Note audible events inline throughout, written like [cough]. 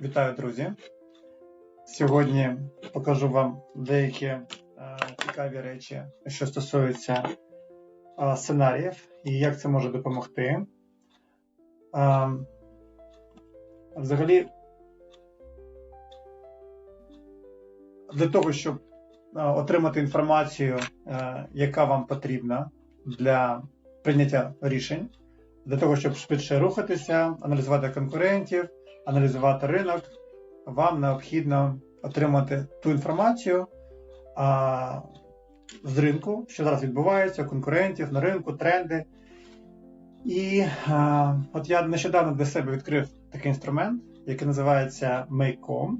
Вітаю, друзі! Сьогодні покажу вам деякі е, цікаві речі, що стосуються е, сценаріїв і як це може допомогти. Е, взагалі, для того, щоб е, отримати інформацію, е, яка вам потрібна для прийняття рішень, для того, щоб швидше рухатися, аналізувати конкурентів аналізувати ринок, вам необхідно отримати ту інформацію а, з ринку, що зараз відбувається, конкурентів на ринку, тренди. І а, от я нещодавно для себе відкрив такий інструмент, який називається Make.com.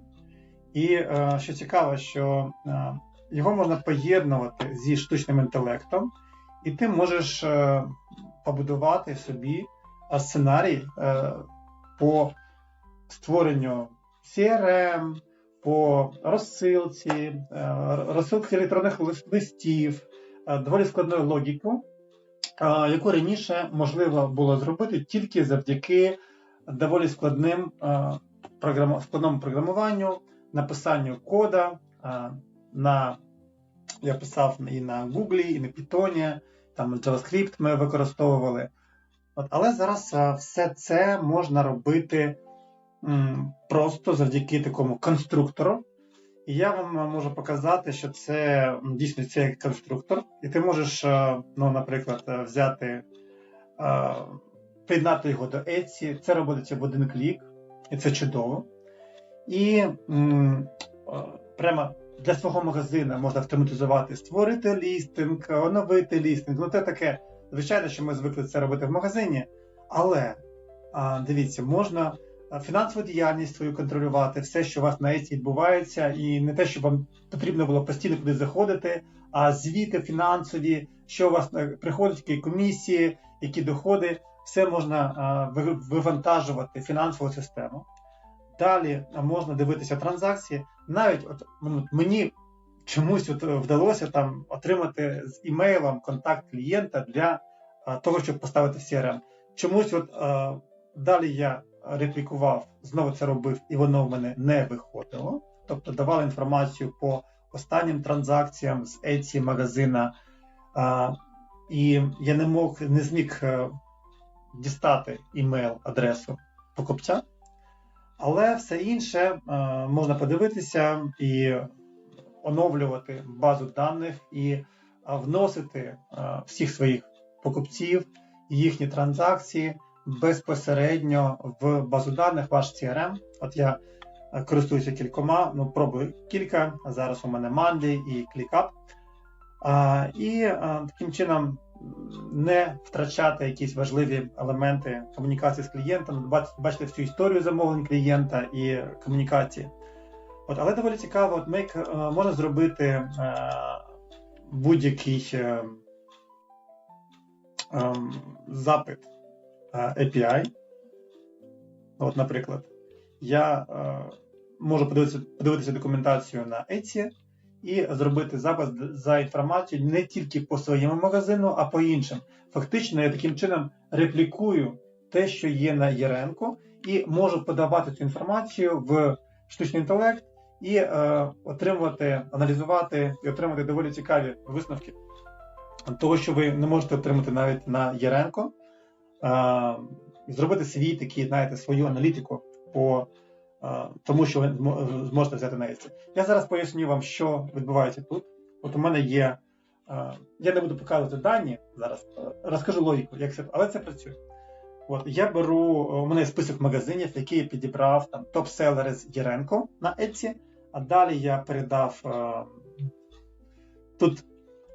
І а, що цікаво, що а, його можна поєднувати зі штучним інтелектом, і ти можеш а, побудувати собі сценарій а, по створенню CRM, по розсилці, е, розсилці електронних листів, е, доволі складною логіку, е, яку раніше можливо було зробити тільки завдяки доволі складним складному програмуванню, написанню кода. на, Я писав і на Google, і на Python, там JavaScript ми використовували. От, Але зараз все це можна робити просто завдяки такому конструктору. І я вам можу показати, що це дійсно це конструктор, і ти можеш, е, ну, наприклад, е, взяти, е, приєднати його до Etsy. Це робиться в один клік, і це чудово. І прямо для свого магазину можна автоматизувати, створити лістинг, оновити лістинг. Ну, це таке, звичайно, що ми звикли це робити в магазині, але дивіться, можна фінансову діяльність свою контролювати, все, що у вас на ЕЦІ відбувається, і не те, щоб вам потрібно було постійно куди заходити, а звіти фінансові, що у вас приходять, які комісії, які доходи, все можна вивантажувати фінансову систему. Далі можна дивитися транзакції. Навіть от мені чомусь от вдалося там отримати з імейлом контакт клієнта для того, щоб поставити в CRM. Чомусь, от далі я реплікував, знову це робив, і воно в мене не виходило. Тобто давали інформацію по останнім транзакціям з Etsy магазина, а, і я не мог, не зміг е, дістати імейл-адресу покупця. Але все інше а, е, можна подивитися і оновлювати базу даних і а, вносити всіх своїх покупців, їхні транзакції безпосередньо в базу даних ваш CRM. От я е, користуюся кількома, ну пробую кілька. Зараз у мене Monday і ClickUp. А, І а, таким чином не втрачати якісь важливі елементи комунікації з клієнтом, бачити всю історію замовлень клієнта і комунікації. От, Але доволі цікаво, от Make е, можна зробити е, будь-який а, запит API. От, Наприклад, я е, можу подивитися подивитися документацію на Etsy і зробити запис за інформацією не тільки по своєму магазину, а по іншим. Фактично, я таким чином реплікую те, що є на Єренко, і можу подавати цю інформацію в штучний інтелект і е, отримувати, аналізувати і отримати доволі цікаві висновки того, що ви не можете отримати навіть на Єренко зробити свій такий, знаєте, свою аналітику по тому, що ви зможете взяти на Etsy. Я зараз поясню вам, що відбувається тут. От у мене є. Я не буду показувати дані зараз, розкажу логіку, як це, але це працює. От Я беру, у мене є список магазинів, які я підібрав там топ-селери з Єренко на Etsy, а далі я передав. Тут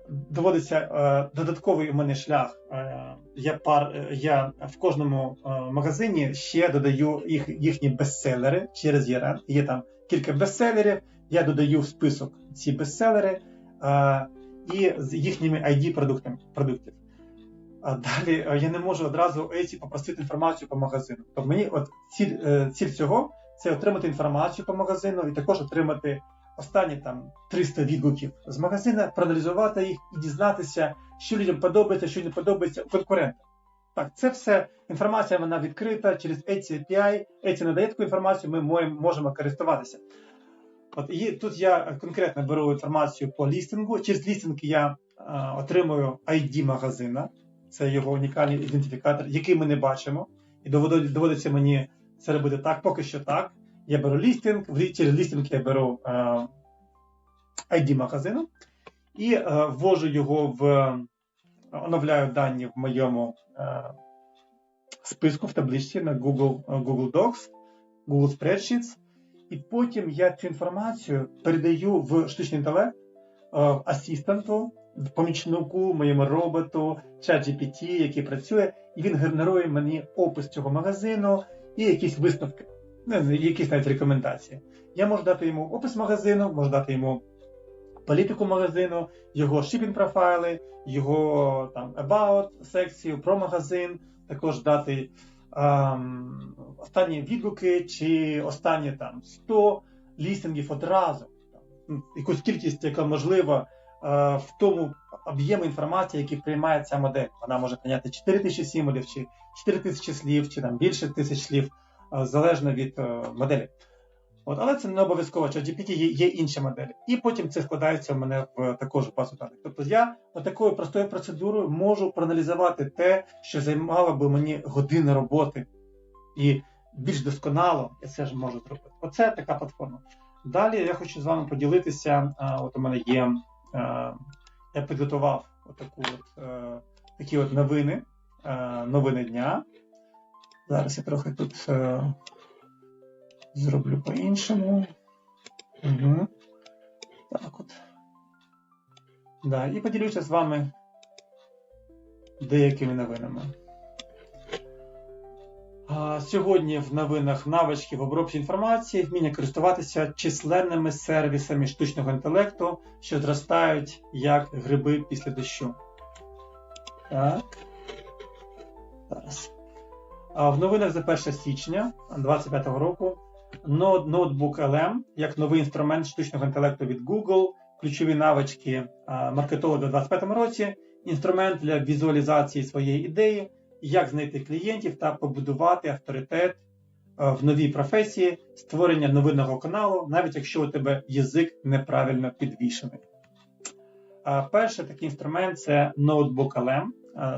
доводиться е, додатковий у мене шлях. Е, я пар, е, я в кожному магазині ще додаю їх, їхні бестселери через ЄРН. Є там кілька бестселерів, я додаю в список ці бестселери і з їхніми ID продуктами, продуктів. А далі я не можу одразу Etsy попросити інформацію по магазину. Тобто мені от ціль, ціль цього це отримати інформацію по магазину і також отримати останні там 300 відгуків з магазина, проаналізувати їх і дізнатися, що людям подобається, що не подобається у конкурента. Так, це все інформація вона відкрита через Etsy API. Etsy надає таку інформацію, ми можемо користуватися. От і тут я конкретно беру інформацію по лістингу. Через лістинг я а, отримую ID магазина, це його унікальний ідентифікатор, який ми не бачимо. І доводиться мені це робити так, поки що так. Я беру лістинг, через лістинг я беру ID магазину і а, ввожу його в оновляю дані в моєму а, списку в табличці на Google, Google Docs, Google Spreadsheets. І потім я цю інформацію передаю в штучний інтелект е, асистенту, помічнику, моєму роботу, чат GPT, який працює, і він генерує мені опис цього магазину і якісь висновки, якісь навіть рекомендації. Я можу дати йому опис магазину, можу дати йому політику магазину, його shipping профайли, його там about секцію про магазин, також дати ем, останні відгуки чи останні там 100 лістингів одразу, там, якусь кількість, яка можлива е, в тому об'єму інформації, який приймає ця модель. Вона може прийняти 4000 символів, чи 4000 слів, чи там більше тисяч слів, залежно від е, моделі. От, Але це не обов'язково, що GPT є, є інші моделі. І потім це складається в мене в також базу даних. Тобто я такою простою процедурою можу проаналізувати те, що займало би мені години роботи. І більш досконало я це ж можу зробити. Оце така платформа. Далі я хочу з вами поділитися. От у мене є, я підготував от, е, такі от новини, е, новини дня. Зараз я трохи тут. Е, Зроблю по-іншому. Угу. Так от. Да, І поділюся з вами деякими новинами. А, Сьогодні в новинах навички в обробці інформації, вміння користуватися численними сервісами штучного інтелекту, що зростають як гриби після дощу. Так. Зараз. В новинах за 1 січня 2025 року ноутбук LM як новий інструмент штучного інтелекту від Google, ключові навички маркетолога у 2025 році, інструмент для візуалізації своєї ідеї, як знайти клієнтів та побудувати авторитет в новій професії, створення новинного каналу, навіть якщо у тебе язик неправильно підвішений. Перший такий інструмент це Notebook LM.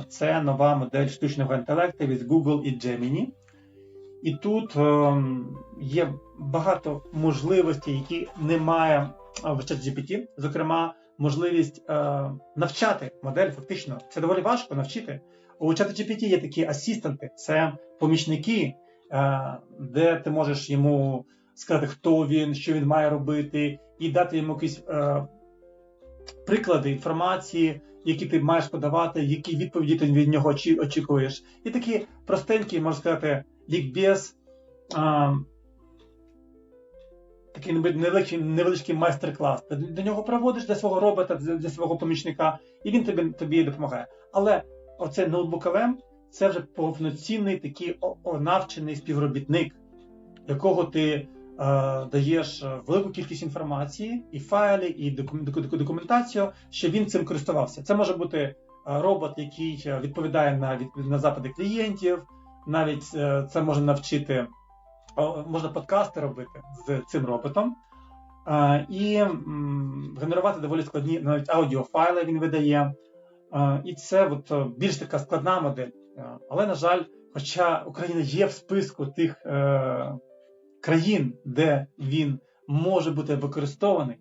Це нова модель штучного інтелекту від Google і Gemini. І тут е, є багато можливостей, які немає в ChatGPT, зокрема, можливість е, навчати модель фактично. Це доволі важко навчити. У ChatGPT є такі асистенти, це помічники, е, де ти можеш йому сказати, хто він, що він має робити, і дати йому якісь е, приклади інформації, які ти маєш подавати, які відповіді ти від нього очікуєш. І такі простенькі, можна сказати лікбез, а, такий невеличкий невеличкий майстер-клас. Ти до нього проводиш для свого робота, для свого помічника, і він тобі тобі допомагає. Але оцей ноутбук LM – це вже повноцінний такий навчений співробітник, якого ти даєш велику кількість інформації, і файли, і документацію, що він цим користувався. Це може бути робот, який відповідає на, на запити клієнтів навіть е, це можна навчити, можна подкасти робити з цим роботом. І генерувати доволі складні навіть аудіофайли він видає. І це от е, більш така складна модель. Але, на жаль, хоча Україна є в списку тих е, країн, де він може бути використований,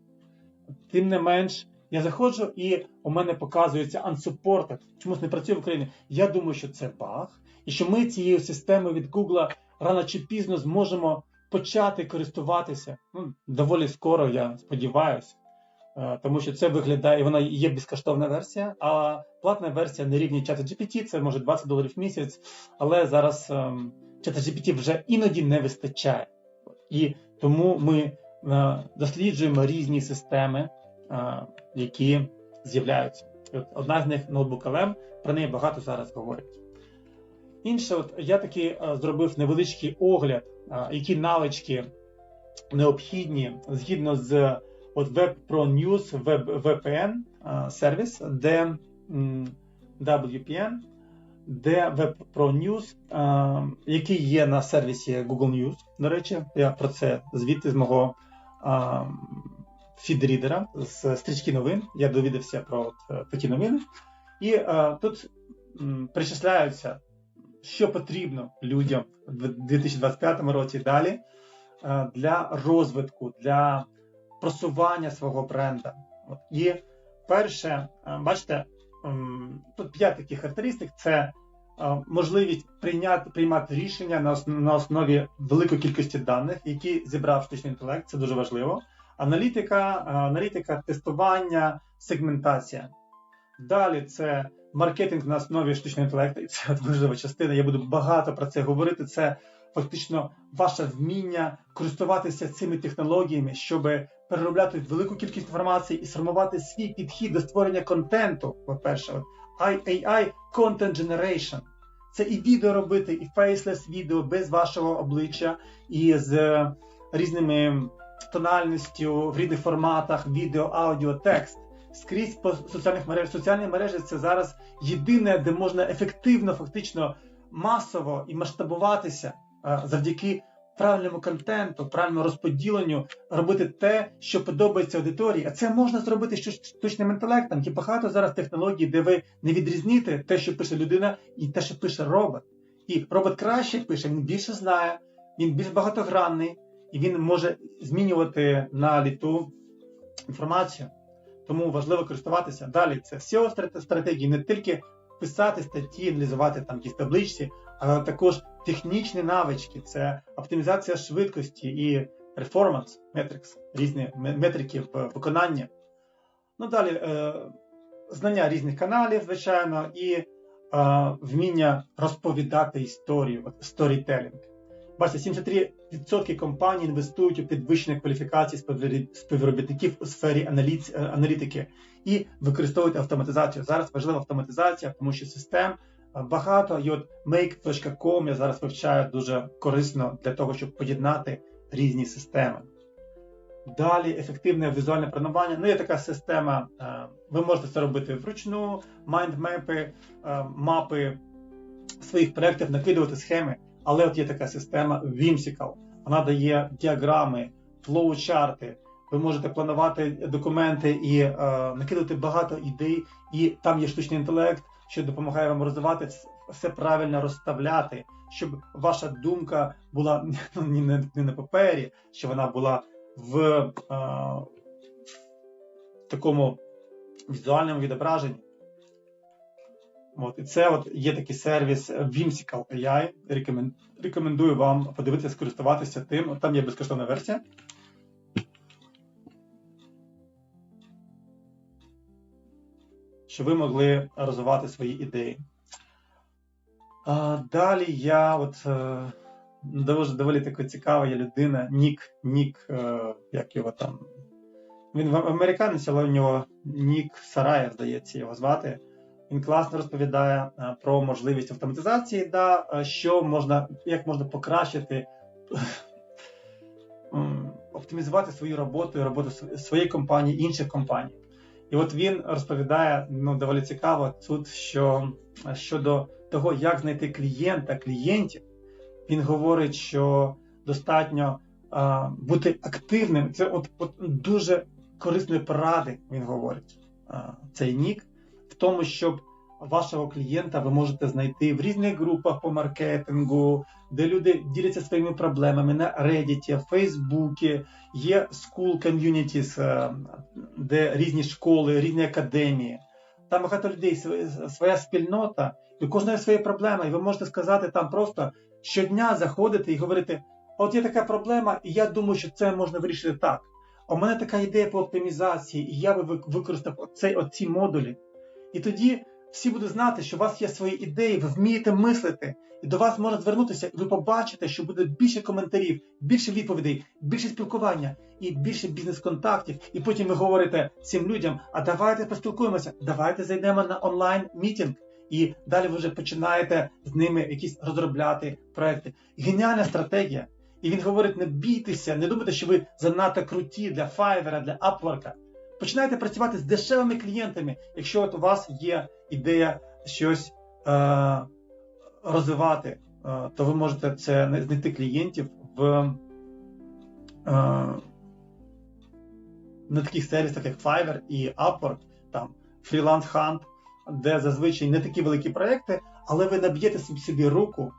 тим не менш, я заходжу і у мене показується unsupported, чомусь не працює в Україні. Я думаю, що це баг і що ми цією системою від Google рано чи пізно зможемо почати користуватися. Ну, Доволі скоро, я сподіваюся. Е, тому що це виглядає, вона є безкоштовна версія, а платна версія на рівні чата GPT, це може 20 доларів в місяць, але зараз ем, чата GPT вже іноді не вистачає. І тому ми е, досліджуємо різні системи, е, які з'являються. Одна з них ноутбук LM, про неї багато зараз говорять. Інше, от я таки е, зробив невеличкий огляд, які навички необхідні згідно з от Web Pro News Web, VPN сервіс, де WPN, DV Pro News, е, який є на сервісі Google News. До речі, я про це звідти з мого е, фідрідера з стрічки новин. Я довідався про е, такі новини. І тут причисляються, що потрібно людям в 2025 році далі для розвитку, для просування свого бренда. І перше, бачите, тут п'ять таких характеристик: це е, можливість прийняти приймати рішення на, ос- на основі великої кількості даних, які зібрав штучний інтелект. Це дуже важливо. Аналітика, е, аналітика, тестування, сегментація. Далі це маркетинг на основі штучного інтелекту, і це важлива частина. Я буду багато про це говорити. Це фактично ваше вміння користуватися цими технологіями, щоб переробляти велику кількість інформації і сформувати свій підхід до створення контенту. По-перше, AI Content Generation. Це і відео робити, і фейслес відео без вашого обличчя, і з е, різними тональністю в різних форматах, відео, аудіо, текст. Скрізь по соціальних мережах. Соціальні мережі це зараз єдине, де можна ефективно, фактично масово і масштабуватися е, завдяки правильному контенту, правильному розподіленню, робити те, що подобається аудиторії. А це можна зробити штучним інтелектом. Є багато зараз технологій, де ви не відрізните те, що пише людина, і те, що пише робот. І робот краще пише, він більше знає, він більш багатогранний, і він може змінювати на літу інформацію. Тому важливо користуватися. Далі це SEO стратегії, не тільки писати статті, аналізувати там якісь табличці, але також технічні навички, це оптимізація швидкості і performance metrics, різні метрики в виконанні. Ну далі е, знання різних каналів, звичайно, і е, вміння розповідати історію, storytelling. Бачите, 73% компаній інвестують у підвищення кваліфікації співробітників у сфері аналітики і використовують автоматизацію. Зараз важлива автоматизація, тому що систем багато. І от make.com я зараз вивчаю дуже корисно для того, щоб поєднати різні системи. Далі ефективне візуальне планування. Ну, є така система. Ви можете це робити вручну, майндмепи, мапи своїх проєктів, накидувати схеми. Але от є така система Whimsical. Вона дає діаграми, флоу-чарти. Ви можете планувати документи і е, накидати багато ідей, і там є штучний інтелект, що допомагає вам розвивати все правильно розставляти, щоб ваша думка була [laughs] ну, не, на папері, щоб вона була в, е, в такому візуальному відображенні. От, І це от є такий сервіс Whimsical AI. Рекомендую вам подивитися, скористуватися тим. Там є безкоштовна версія. Щоб ви могли розвивати свої ідеї. Далі я от е, доволі, доволі така цікава є людина, Нік, Нік, е, як його там. Він американець, але у нього Нік Сараєв, здається, його звати. Він класно розповідає е, про можливість автоматизації, да, е, що можна, як можна покращити, оптимізувати свою роботу і роботу своєї компанії, інших компаній. І от він розповідає ну, доволі цікаво тут, що щодо того, як знайти клієнта, клієнтів, він говорить, що достатньо а, бути активним. Це от, от дуже корисної поради, він говорить, а, цей нік в тому, щоб вашого клієнта ви можете знайти в різних групах по маркетингу, де люди діляться своїми проблемами на Reddit, Фейсбуці, є school communities, е, де різні школи, різні академії. Там багато людей, своя спільнота, і кожної своя проблема, і ви можете сказати там просто щодня заходити і говорити: от є така проблема, і я думаю, що це можна вирішити так. У мене така ідея по оптимізації, і я би використав оцей, оці модулі. І тоді всі будуть знати, що у вас є свої ідеї, ви вмієте мислити, і до вас можна звернутися, і ви побачите, що буде більше коментарів, більше відповідей, більше спілкування і більше бізнес-контактів. І потім ви говорите цим людям: а давайте поспілкуємося, давайте зайдемо на онлайн-мітінг. І далі ви вже починаєте з ними якісь розробляти проекти. Геніальна стратегія. І він говорить: не бійтеся, не думайте, що ви занадто круті для Fiverr, для Upwork. Починайте працювати з дешевими клієнтами, якщо от у вас є ідея щось е, розвивати, е, то ви можете це знайти клієнтів в е, на таких сервісах, як Fiverr і Upwork, там Freelance Hunt, де зазвичай не такі великі проекти, але ви наб'єте собі, руку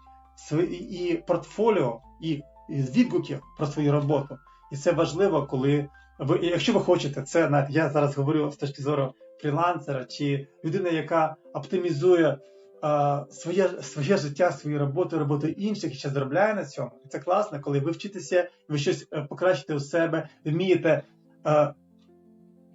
і портфоліо, і, і відгуків про свою роботу. І це важливо, коли ви, якщо ви хочете, це навіть я зараз говорю з точки зору фрілансера чи людина, яка оптимізує а, своє, своє життя, свою роботу, роботу інших і ще заробляє на цьому. І це класно, коли ви вчитеся, ви щось е, покращите у себе, вмієте е,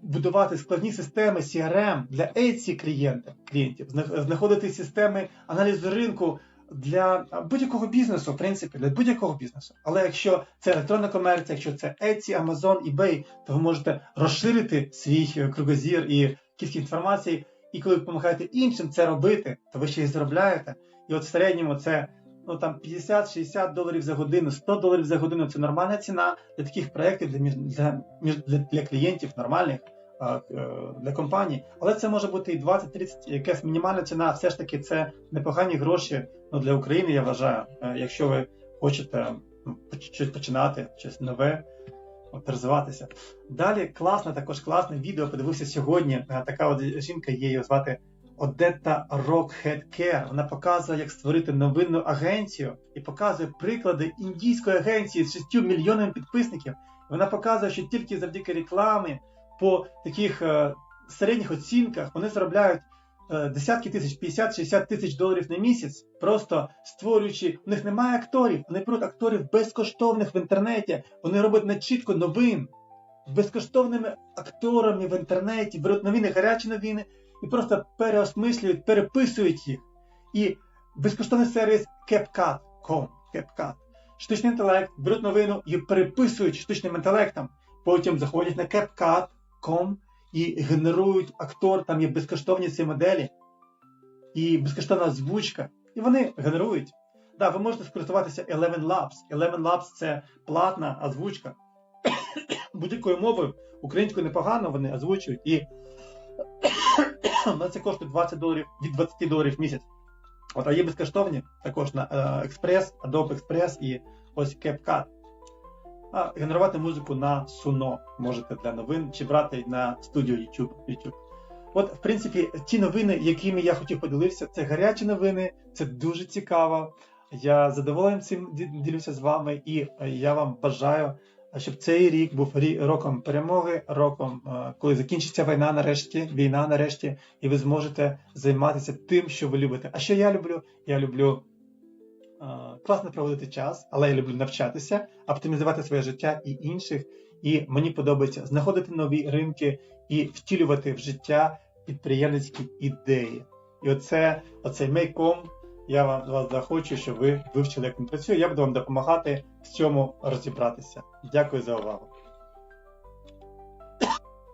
будувати складні системи CRM для Etsy клієнтів, клієнтів, знаходити системи аналізу ринку для будь-якого бізнесу, в принципі, для будь-якого бізнесу. Але якщо це електронна комерція, якщо це Etsy, Amazon, eBay, то ви можете розширити свій е, кругозір і кількість інформації. І коли ви допомагаєте іншим це робити, то ви ще й заробляєте. І от в середньому це ну там 50-60 доларів за годину, 100 доларів за годину це нормальна ціна для таких проєктів для, для, для, для клієнтів нормальних для компаній. Але це може бути і 20-30, якась мінімальна ціна. Все ж таки, це непогані гроші ну, для України, я вважаю. Е, Якщо ви хочете щось починати, щось нове. От, розвиватися. Далі класне, також класне відео подивився сьогодні. Е, Така от жінка є її звати Одетта Rockhead Вона показує, як створити новинну агенцію і показує приклади індійської агенції з 6 мільйонами підписників. Вона показує, що тільки завдяки рекламі по таких е, середніх оцінках вони заробляють е, десятки тисяч, 50-60 тисяч доларів на місяць, просто створюючи. У них немає акторів, вони беруть акторів безкоштовних в інтернеті. Вони роблять начітку новин безкоштовними акторами в інтернеті, беруть новини, гарячі новини і просто переосмислюють, переписують їх. І безкоштовний сервіс CapCut.com, CapCut. Штучний інтелект беруть новину і переписують штучним інтелектом. Потім заходять на CapCut.com і генерують актор, там є безкоштовні ці моделі і безкоштовна озвучка. І вони генерують. Да, ви можете скористуватися Eleven Labs. Eleven Labs це платна озвучка. [coughs] Будь-якою мовою, українською непогано вони озвучують. І [coughs] на це коштує 20 доларів від 20 доларів в місяць. От, а є безкоштовні також на е, Express, Adobe Express і ось CapCut. А генерувати музику на Suno можете для новин чи брати на студію YouTube. YouTube. От, в принципі, ті новини, якими я хотів поділитися, це гарячі новини, це дуже цікаво. Я з задоволенням цим ді- ділюся з вами, і е, я вам бажаю, щоб цей рік був роком перемоги, роком, е, коли закінчиться війна нарешті, війна нарешті, і ви зможете займатися тим, що ви любите. А що я люблю? Я люблю класно проводити час, але я люблю навчатися, оптимізувати своє життя і інших. І мені подобається знаходити нові ринки і втілювати в життя підприємницькі ідеї. І оце, оцей мейком, я вам вас захочу, щоб ви вивчили, як він працює. Я буду вам допомагати в цьому розібратися. Дякую за увагу.